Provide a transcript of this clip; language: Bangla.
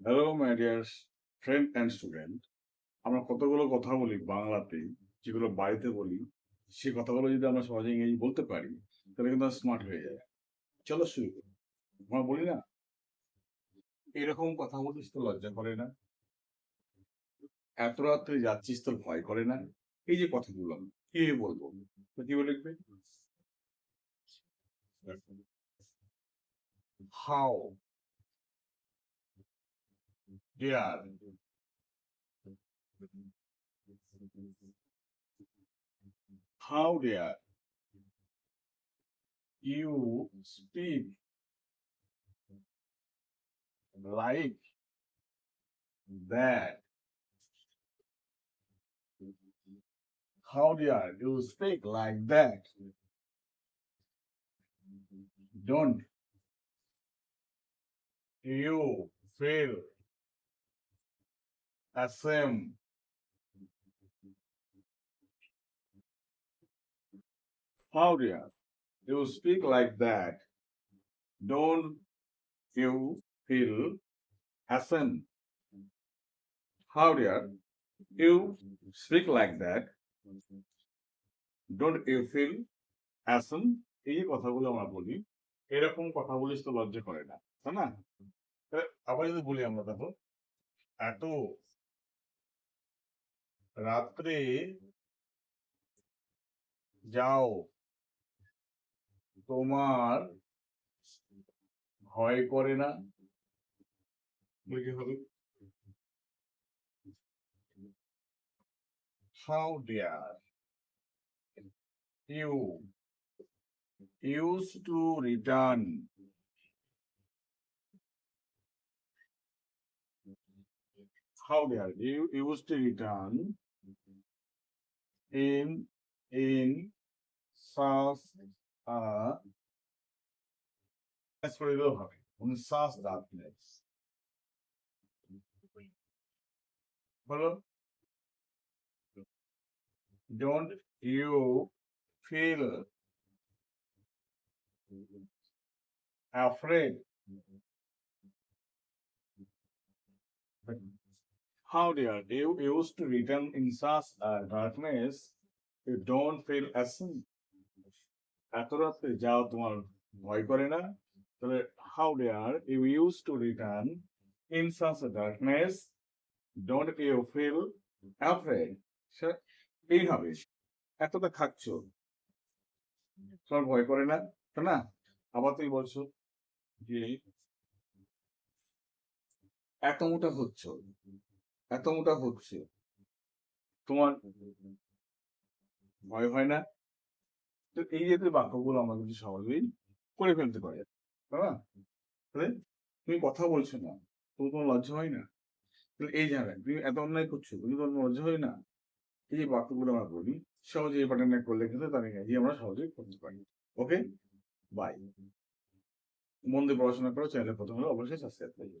Hello my dear friend and student আমরা কতগুলো কথা বলি বাংলাতে, যেগুলো বাড়িতে বলি সে কথাগুলো যদি আমরা সহজে ইংরেজি বলতে পারি, তাহলে কিন্তু স্মার্ট হয়ে যায় চলো শুরু করি। আমরা বলি না, এরকম কথা বলতে তো লজ্জা করে না। এত রাত্রে যাচ্ছিস তোর ভয় করে না? এই যে কথাগুলো, কি বলব? তো কি লিখবে? How Yeah. How dare you speak like that? How dare you speak like that? Don't you feel ashamed How dare you speak like that? Don't you feel ashamed? How dare you speak like that? Don't you feel ashamed? এই যে কথাগুলো আমরা বলি এরকম কথা বলিস তো লজ্জা করে না তাই না আবার যদি বলি আমরা দেখো এত রাত্রে যাও। তোমার ভয় করে না। হবে? How dare you use to return how dare you used to return in in such a as for the হবে in such darkness বলো don't you feel afraid how dare you used to return in such darkness. You don't feel ashamed এত রাত্রে যাও তোমার ভয় করে না তাহলে how dare you use to return in such darkness don't you feel afraid এইভাবে এতটা খাচ্ছ? তোমার ভয় করে না? তাই না? আবার তুমি বলছো যে এত মোটা হচ্ছ এত মোটা হচ্ছে। তোমার ভয় হয় না? তো এই যে বাক্যগুলো আমরা কিন্তু সহজেই করে ফেলতে পারি তাহলে তুমি কথা বলছো না তোমার কোনো লজ্জা হয় না? তাহলে এই জায়গায় তুমি এত অন্যায় করছ তুমি কোনো লজ্জা হয় না? এই যে বাক্যগুলো আমরা বলি সহজে এই প্যাটার্নে করলে কিন্তু তার ইংরেজি আমরা সহজেই করতে পারি। ওকে বাই মন দিয়ে পড়াশোনা করো চ্যানেলে প্রথম হলে অবশ্যই সাবস্ক্রাইব করবে